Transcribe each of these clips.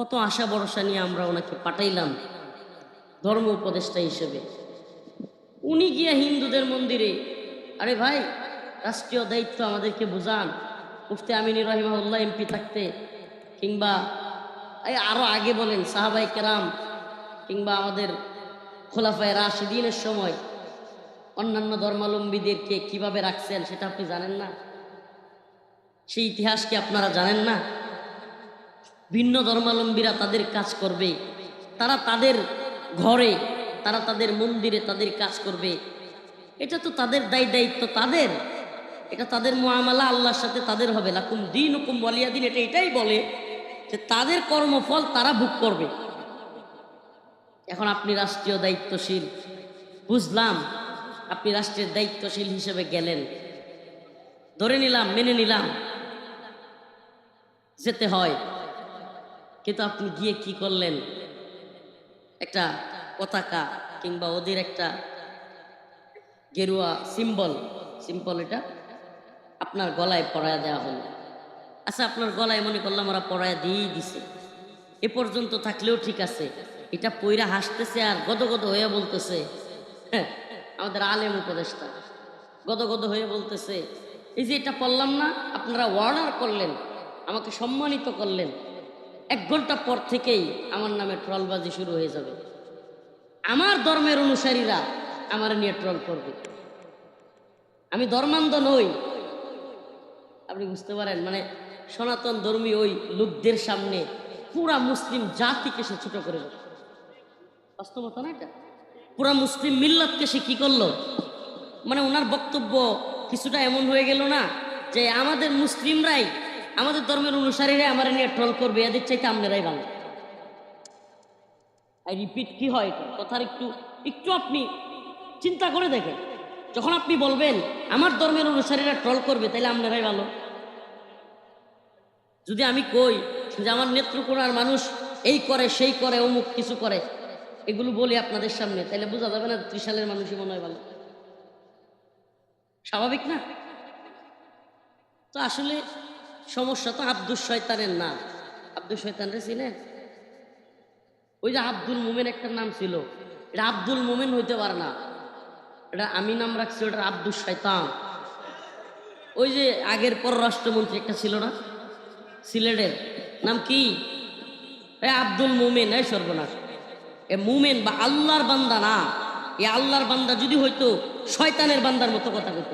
কত আশা ভরসা নিয়ে আমরা ওনাকে পাঠাইলাম ধর্ম উপদেষ্টা হিসেবে। উনি গিয়ে হিন্দুদের মন্দিরে, আরে ভাই, রাষ্ট্রীয় দায়িত্ব আমাদেরকে বুঝান। মুফতি আমিনী রহিমাউল্লাহ এমপি থাকতে, কিংবা, এই আরও আগে বলেন, সাহাবাই কেরাম, কিংবা আমাদের খোলাফায় রাশিদিনের সময়, অন্যান্য ধর্মাবলম্বীদেরকে কীভাবে রাখছেন সেটা আপনি জানেন না? সেই ইতিহাস কি আপনারা জানেন না? ভিন্ন ধর্মাবলম্বীরা তাদের কাজ করবে। তারা তাদের ঘরে, তারা তাদের মন্দিরে তাদের কাজ করবে। এটা তো তাদের দায় দায়িত্ব তাদের। এটা তাদের মোয়ামালা আল্লাহর সাথে তাদের হবে। লাকুম দিন হুকুম বলিয়া দিন, এটা এটাই বলে যে তাদের কর্মফল তারা ভোগ করবে। এখন আপনি রাষ্ট্রীয় দায়িত্বশীল, বুঝলাম, আপনি রাষ্ট্রের দায়িত্বশীল হিসেবে গেলেন। ধরে নিলাম, মেনে নিলাম, যেতে হয়। কিন্তু আপনি গিয়ে কি করলেন? একটা পতাকা কিংবা ওদের একটা গেরুয়া সিম্বল সিম্বল এটা আপনার গলায় পরায়া দেওয়া হলো। আচ্ছা আপনার গলায় মনে করলাম ওরা পরায়া দিয়েই দিছে। এ পর্যন্ত থাকলেও ঠিক আছে। এটা পইরা হাসতেছে আর গদগদ হয়ে বলতেছে হ্যাঁ, আমাদের আলেম উপদেষ্টা। গদগদ হয়ে বলতেছে এই যে এটা পড়লাম না আপনারা অর্ডার করলেন আমাকে সম্মানিত করলেন। এক ঘণ্টা পর থেকেই আমার নামে ট্রলবাজি শুরু হয়ে যাবে। আমার ধর্মের অনুসারীরা আমার নিয়ে ট্রল করবে। আমি ধর্মান্ধ নই আপনি বুঝতে পারেন মানে সনাতন ধর্মী ওই লোকদের সামনে পুরা মুসলিম জাতিকে সে ছোট করে বাস্তবতা না এটা? পুরা মুসলিম মিল্লাতকে সে কি করল? মানে ওনার বক্তব্য কিছুটা এমন হয়ে গেল না যে আমাদের মুসলিমরাই আমাদের ধর্মের অনুসারীরা আমার নিয়ে ট্রল করবে, এদের চাইতে আপনারাই ভালো। আই রিপিট কি হয় কথার একটু একটু আপনি চিন্তা করে দেখেন। যখন আপনি বলবেন, আমার ধর্মের অনুসারীরা ট্রল করবে তাহলে আপনারাই ভালো। যদি আমি কই যে আমার নেত্রকোনার মানুষ এই করে, সেই করে, অমুক কিছু করে, এগুলো বলি আপনাদের সামনে তাহলে বোঝা যাবে না ত্রিশালের মানুষই মনে হয় ভালো। স্বাভাবিক না? তো আসলে সমস্যা তো আব্দুল শয়তানের নাম। আব্দুল শয়তানরে চিনেন ওই যে আব্দুল মোমেন একটা নাম ছিল। এটা আব্দুল মোমেন হইতে পারে না। এটা আমি নাম রাখছি, ওটা আব্দুল শয়তান। ওই যে আগের পররাষ্ট্রমন্ত্রী একটা ছিল না? সিলেটের। নাম কি? এ আব্দুল মোমেন, এই সর্বনাশ। এ মোমেন বা আল্লাহর বান্দা না। এ আল্লাহর বান্দা যদি হইতো, শয়তানের বান্দার মতো কথা কইত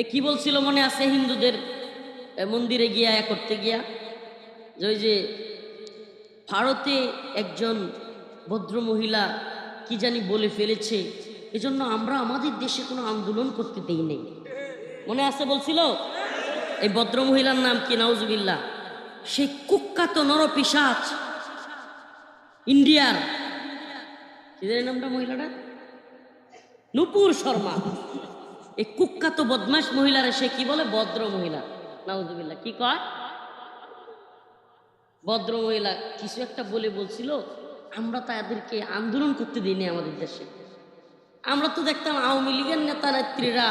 এ কি বলছিল মনে আছে হিন্দুদের? মন্দিরে গিয়া করতে গিয়া? যে ওই যে ভারতে একজন ভদ্র মহিলা কি জানি বলে ফেলেছে, এজন্য আমরা আমাদের দেশে কোনো আন্দোলন করতে দেই নেই। মনে আছে বলছিল? এই ভদ্র মহিলার নাম কি? নাউজুবিল্লাহ। সেই কুখ্যাত নরপিসাচ ইন্ডিয়ার। কি জানি নামটা মহিলাটা নুপুর শর্মা। এই কুখ্যাত বদমাস মহিলারা সে কি বলে? ভদ্র মহিলা। নাউজুবিল্লাহ, কি কয়? ভদ্র মহিলা, কিছু একটা বলে বলছিল, আমরা তাদেরকে আন্দোলন করতে দিইনি আমাদের দেশে। আমরা তো দেখতাম আওয়ামী লীগের নেতা নেত্রীরা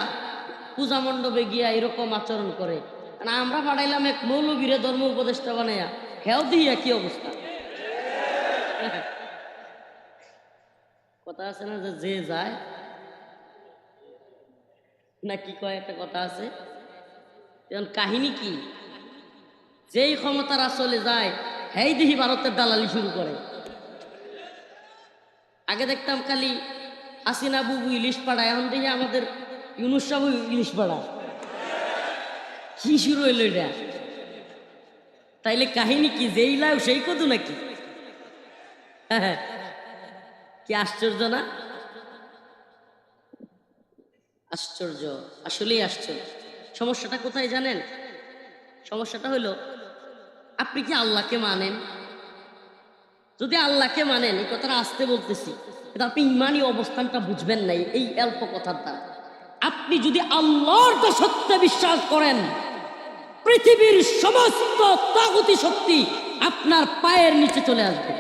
পূজা মণ্ডপে গিয়া এরকম আচরণ করে। আর আমরা পাঠাইলাম এক মৌলবীরে ধর্ম উপদেষ্টা বানাইয়া। হেও দিয়া কি অবস্থা। কথা আছে না যে যায় না কি কয় একটা কথা আছে? যেমন কাহিনী কি? যেই ক্ষমতার আসলে যায় হেই দেখি ভারতের দালালি শুরু করে। আগে দেখতাম খালি হাসিনা বুবু ইলিশ পাড়া এখন দেখি আমাদের ইউনুস সাবু ইলিশ পাড়ায়। কি শুরু হইল এটা? তাইলে কাহিনী কি যেই লাও সেই কত নাকি? হ্যাঁ, কি আশ্চর্য না? আশ্চর্য, আসলেই আশ্চর্য। সমস্যাটা কোথায় জানেন? সমস্যাটা হলো, আপনি কি আল্লাহকে মানেন? যদি আল্লাহকে মানেন, এই কথাটা আসতে বলতেছি, কিন্তু আপনি ইমানি অবস্থানটা বুঝবেন নাই এই অল্প কথার দ্বারা। আপনি যদি আল্লাহর সত্যে বিশ্বাস করেন, পৃথিবীর সমস্ত তাগতি শক্তি আপনার পায়ের নিচে চলে আসবে।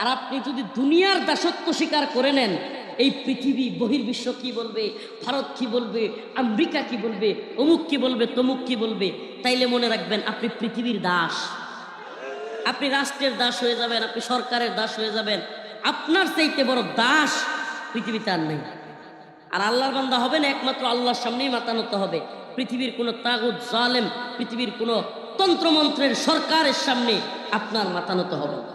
আর আপনি যদি দুনিয়ার দাসত্ব স্বীকার করে নেন এই পৃথিবী বহির্বিশ্ব কি বলবে? ভারত কি বলবে? আমেরিকা কি বলবে? অমুক কি বলবে? তমুক কি বলবে? তাইলে মনে রাখবেন, আপনি পৃথিবীর দাস। আপনি রাষ্ট্রের দাস হয়ে যাবেন, আপনি সরকারের দাস হয়ে যাবেন। আপনার চাইতে বড় দাস পৃথিবীতে আর নেই। আর আল্লাহর বান্দা হবে না একমাত্র আল্লাহর সামনেই মাতানত হবে। পৃথিবীর কোনো তাগুদ জালেম, পৃথিবীর কোনো তন্ত্রমন্ত্রের সরকারের সামনে আপনার মাতানত হবে না।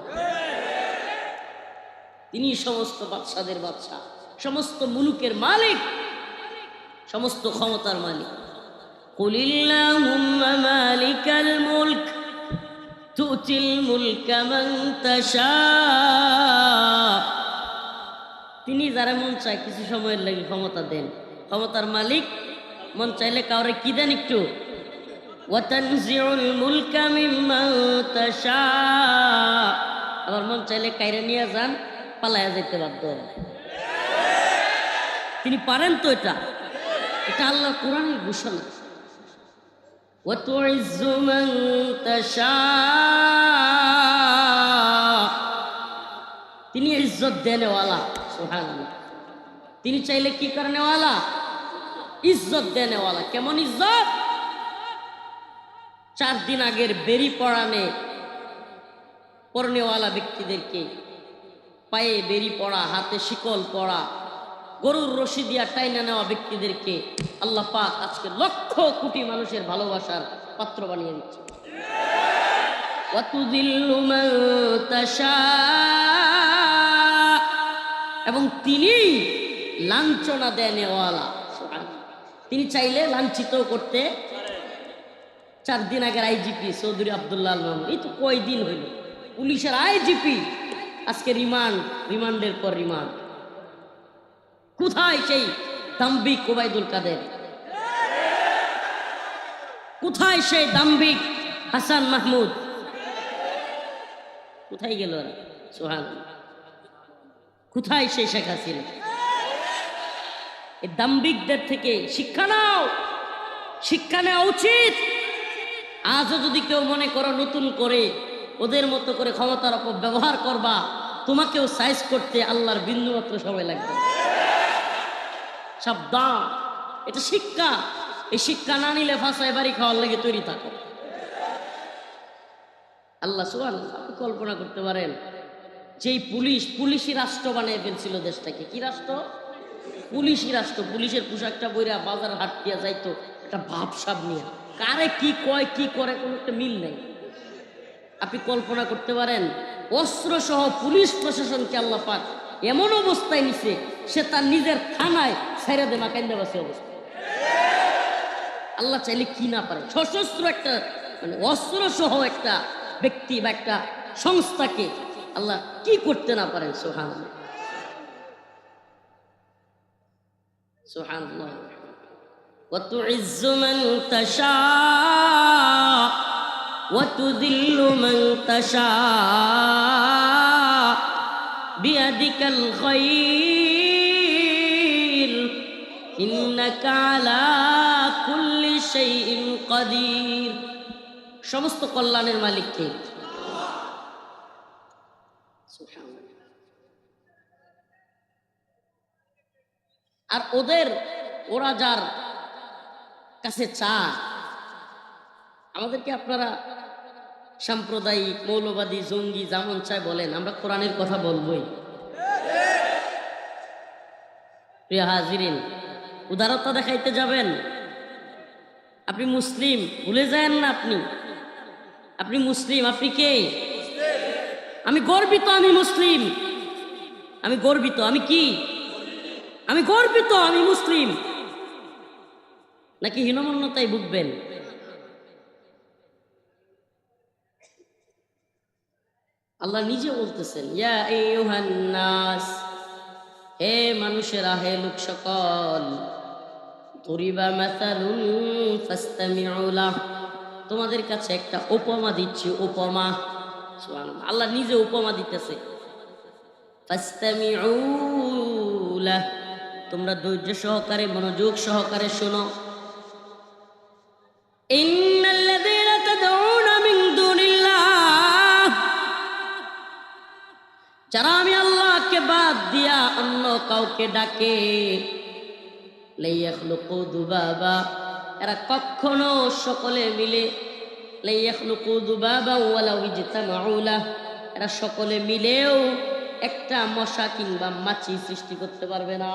তিনি সমস্ত বাদশাদের বাদশা সমস্ত মুলুকের মালিক, সমস্ত ক্ষমতার মালিক। কুলিল্লাহুম্মা মালিকাল মুলক, তুতিল মুলকা মান তিনি যারা মন চায় কিছু সময়ের লাগে ক্ষমতা দেন। ক্ষমতার মালিক, মন চাইলে কাউরে কি দেন একটু? আবার মন চাইলে কাইরে নিয়ে যান। পালায়া যেতে বাধ্য হন। তিনি পারেন তো এটা এটা আল্লাহ কোরআনের ঘোষণা وتعز من تشاء তিনি ইজ্জত দেনেওয়ালা সুবহানাল্লাহ তিনি চাইলে কি করেনেওয়ালা ইজ্জত দেনেওয়ালা কেমন ইজ্জত চার দিন আগের বেরি পড়ানে পড়নেওয়ালা ব্যক্তিদেরকে পায়ে বেরি পড়া, হাতে শিকল পড়া, গরুর রশি দিয়া টাইনা নেওয়া ব্যক্তিদেরকে আল্লাহ পাক আজকে লক্ষ কোটি মানুষের ভালোবাসার পাত্র বানিয়ে দিচ্ছে। এবং তিনি লাঞ্ছনা দেনেওয়ালা তিনি চাইলে লাঞ্ছিত করতে চার দিন আগের আইজিপি চৌধুরী আবদুল্লাহ এই তো কয়দিন হইল, পুলিশের আইজিপি রিমান্ড, রিমান্ডের পর রিমান্ড। কোথায় সেই দাম্বিক ওবায়দুল কাদের? কোথায় সেই দাম্বিক হাসান মাহমুদ? কোথায় গেল সোহান কোথায় সেই শেখ হাসিনা? এই দাম্বিকদের থেকে শিক্ষা নাও। শিক্ষা নেওয়া উচিত। আজও যদি কেউ মনে করো নতুন করে ওদের মতো করে ক্ষমতার অপব্যবহার করবা তোমাকেও সাইজ করতে আল্লাহর বিন্দু মাত্র সময় লাগবে। সাবধান। এটা শিক্ষা। এই শিক্ষা না নিলে ফাঁসায় বাড়ি খাওয়ার লেগে তৈরি থাকো। আল্লাহ সুবান আপনি কল্পনা করতে পারেন, যেই পুলিশ, পুলিশই রাষ্ট্র বানিয়ে ফেলছিল দেশটাকে। কি রাষ্ট্র? পুলিশই রাষ্ট্র। পুলিশের পোশাকটা বইরা বাজার হাট দিয়া যাইতো, একটা ভাবসাব নিয়ে। কারে কি কয়, কি করে কোনো একটা মিল নেই। আপনি কল্পনা করতে পারেন অস্ত্র সহ পুলিশ প্রশাসনকে আল্লাহ পাক এমন অবস্থায় নিছে সে তার নিজের থানায় ছেড়ে দে মাকাইন্দা বাসে অবস্থা আল্লাহ চাইলে কি না পারে সশস্ত্র একটা মানে অস্ত্র সহ একটা ব্যক্তি বা একটা সংস্থাকে আল্লাহ কি করতে না পারেন সোহান সোহান وتعز من تشاء وتذل من تشاء بيدك الخير إنك على كل شيء قدير সমস্ত কল্যাণের মালিক কে আর ওদের ওরা যার কাছে চা আমাদেরকে আপনারা সাম্প্রদায়িক, মৌলবাদী, জঙ্গি যেমন চায় বলেন, আমরা কোরআনের কথা বলবই। প্রিয় হাজিরিন, উদারতা দেখাইতে যাবেন। আপনি মুসলিম, ভুলে যায়েন না আপনি। আপনি মুসলিম, আপনি কে? আমি গর্বিত আমি মুসলিম। আমি গর্বিত, আমি কি? আমি গর্বিত আমি মুসলিম। নাকি হীনমন্যতায় ভুগবেন? আল্লাহ নিজে বলতেছেন, ইয়া আইয়ুহান হে মানুষেরা, হে লোক সকল তোমাদের কাছে একটা উপমা দিচ্ছি, উপমা। আল্লাহ নিজে উপমা দিতেছে তোমরা ধৈর্য সহকারে, মনোযোগ সহকারে শোনো ইন্নাল্লাযীনা যারা আমি আল্লাহকে বাদ দিয়া অন্য কাউকে ডাকে এরা কখনো সকলে মিলে লাহ, এরা সকলে মিলেও একটা মশা কিংবা মাছি সৃষ্টি করতে পারবে না।